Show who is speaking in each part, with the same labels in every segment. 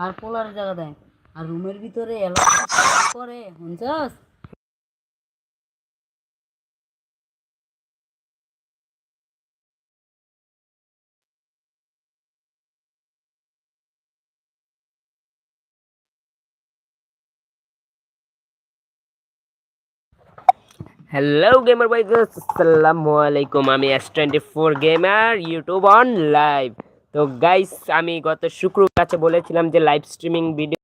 Speaker 1: কার পোলার জায়গা দেয় আর রুমের ভিতরে করে শুনছস?
Speaker 2: হ্যালো গেমার ভাই আসসালামু আলাইকুম আমি S twenty four gamer YouTube on live তো গাইস আমি গত শুক্রবার কাছে বলেছিলাম যে লাইভ স্ট্রিমিং ভিডিও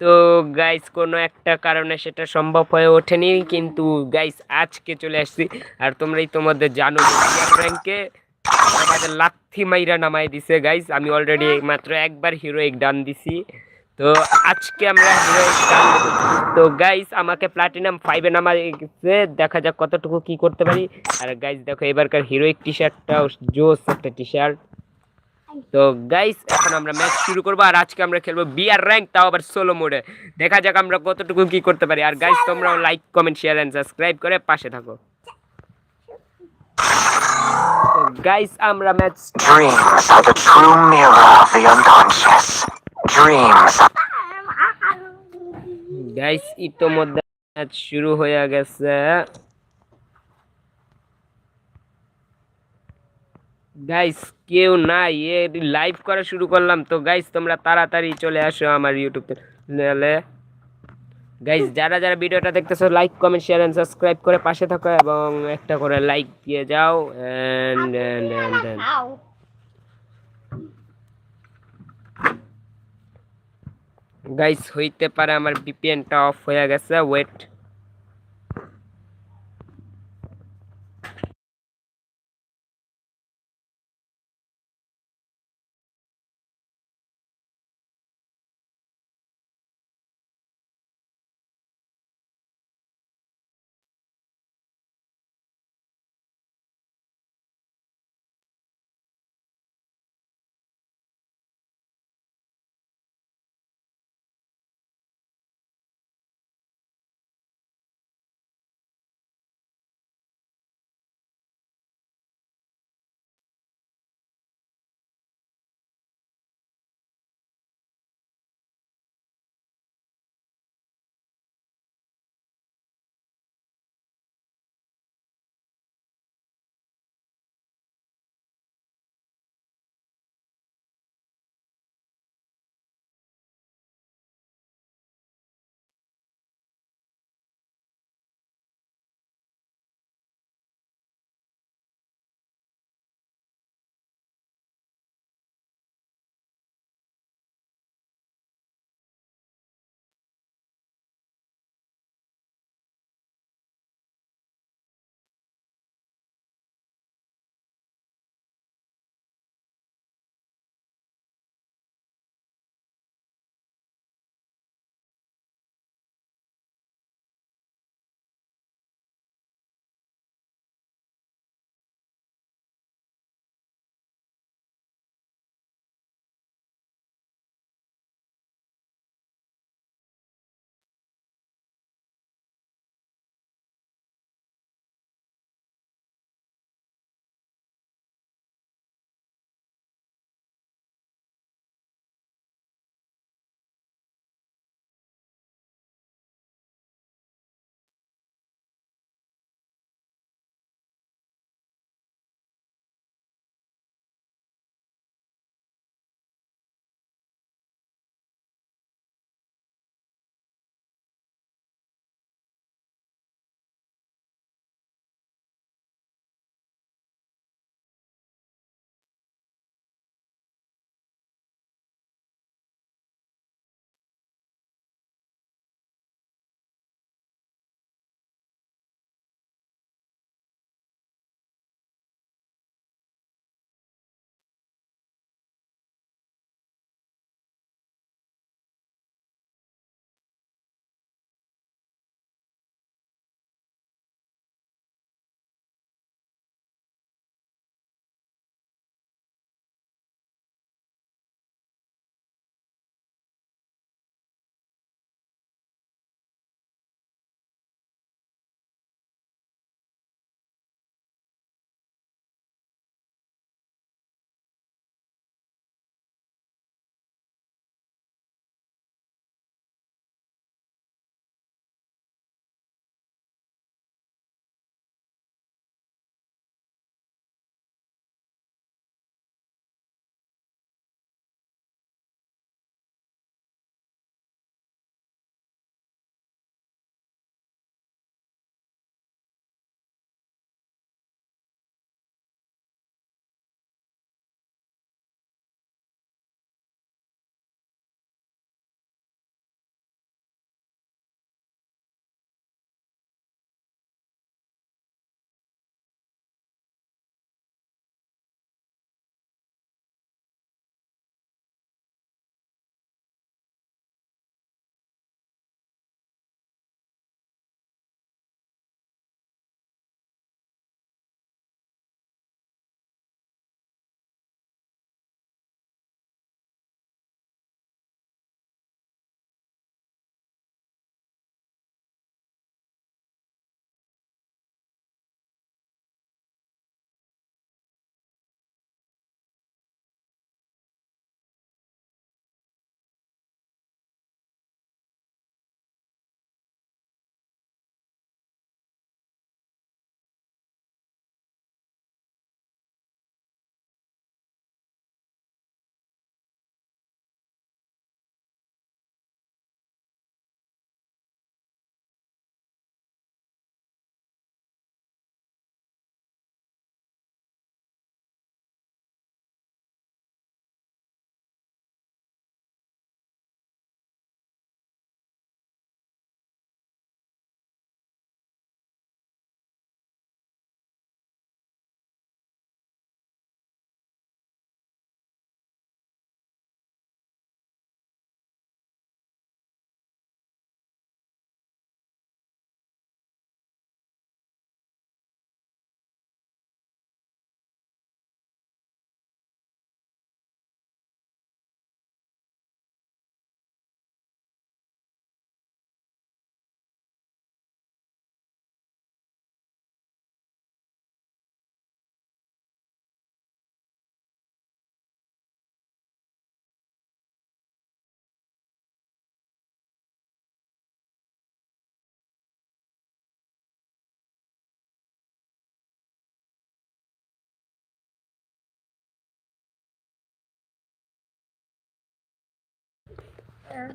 Speaker 2: তো গাইস কোনো একটা কারণে সেটা সম্ভব হয়ে ওঠেনি, কিন্তু গাইস আজকে চলে আসছি। আর তোমরাই তোমাদের জানো র্যাঙ্কে আমাদের লাথি মাইরা নামাই দিছে গাইস আমি অলরেডি মাত্র একবার হিরোইক ডান দিছি। তো আজকে আমরা হিরোইক ডান তো গাইস আমাকে প্লাটিনাম ফাইভে নামা দেখা যাক কতটুকু কি করতে পারি। আর গাইস দেখো, এবারকার হিরোইক টি শার্টটা জোস একটা টি শার্ট তো গাইস এখন আমরা ম্যাচ শুরু করব আর আজকে আমরা খেলব বিআর র্যাঙ্ক তাও আবার সোলো মোডে দেখা যাক আমরা কতটুকু কি করতে পারি। আর গাইস তোমরাও like comment share and subscribe করে পাশে থাকো। তো গাইস আমরা match
Speaker 3: Dreams are the true mirror of the unconscious. Dreams.
Speaker 2: Guys ইতোমধ্যে ম্যাচ শুরু হয়ে গেছে। গাইস কেউ নাই। এ লাইভ করা শুরু করলাম। তো গাইস তোমরা তাড়াতাড়ি চলে আসো আমার ইউটিউব চ্যানেলে গাইস যারা যারা ভিডিওটা দেখতেছো like comment share and subscribe করে পাশে থাকো এবং একটা করে লাইক দিয়ে যাও। এন্ড এন্ড এন্ড গাইস হইতে পারে আমার ভিপিএনটা অফ হয়ে গেছে। ওয়েট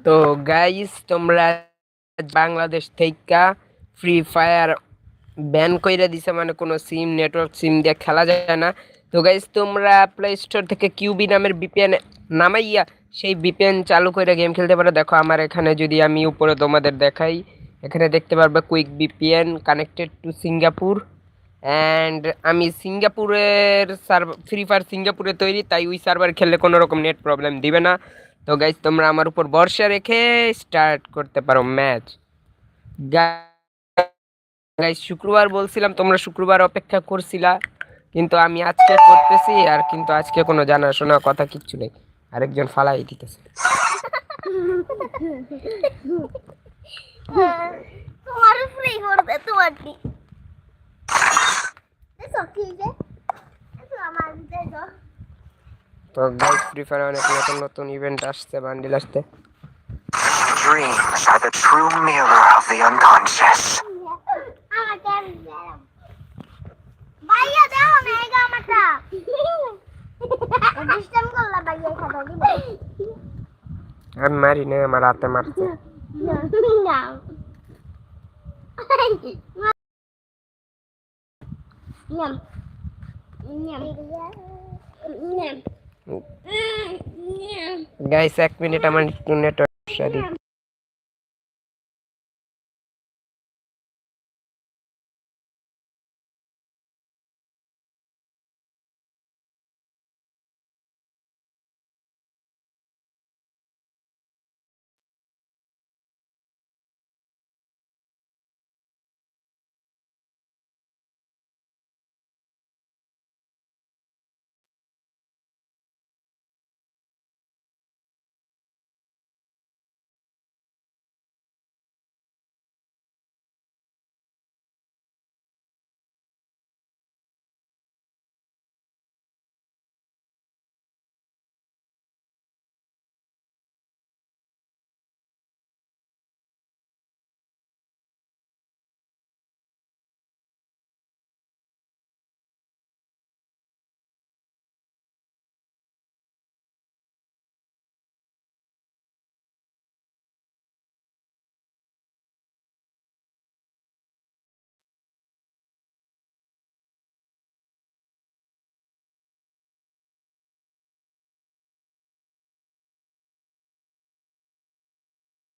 Speaker 2: তো গাইস তোমরা বাংলাদেশ থেকে ফ্রি ফায়ার ব্যান কইরা দিছে মানে কোনো সিম নেটওয়ার্ক সিম দিয়ে খেলা যায় না। তো গাইস তোমরা প্লে স্টোর থেকে কিউবি নামের বিপিএন নামাইয়া সেই বিপিএন চালু করে গেম খেলতে পারো। দেখো, আমার এখানে যদি আমি উপরে তোমাদের দেখাই, এখানে দেখতে পারবে quick VPN connected to Singapore and আমি সিঙ্গাপুরের সার্ভার ফ্রি ফায়ার সিঙ্গাপুরে তৈরি, তাই ওই সার্ভার খেললে কোনো রকম নেট প্রবলেম দিবে না। তো গাইজ তোমরা আমার উপর ভরসা রেখে স্টার্ট করতে পারো ম্যাচ গাইজ শুক্রবার বলছিলাম, তোমরা শুক্রবার অপেক্ষা করছিলা, কিন্তু আমি আজকে করতেছি আর কিন্তু আজকে কোনো জানাশোনা কথা কিচ্ছু নেই। আরেকজন ফালাই দিতেছে।
Speaker 4: তোমার ফ্রি করবে তোমার আমার
Speaker 2: তো গাইজ ফ্রি ফায়ার অনেক নতুন নতুন ইভেন্ট আসছে বান্ডিল আসছে। মারি না আমার হাতে মারছে।
Speaker 4: না
Speaker 2: গাইস এক মিনিট আমার একটু নেটওয়ার্ক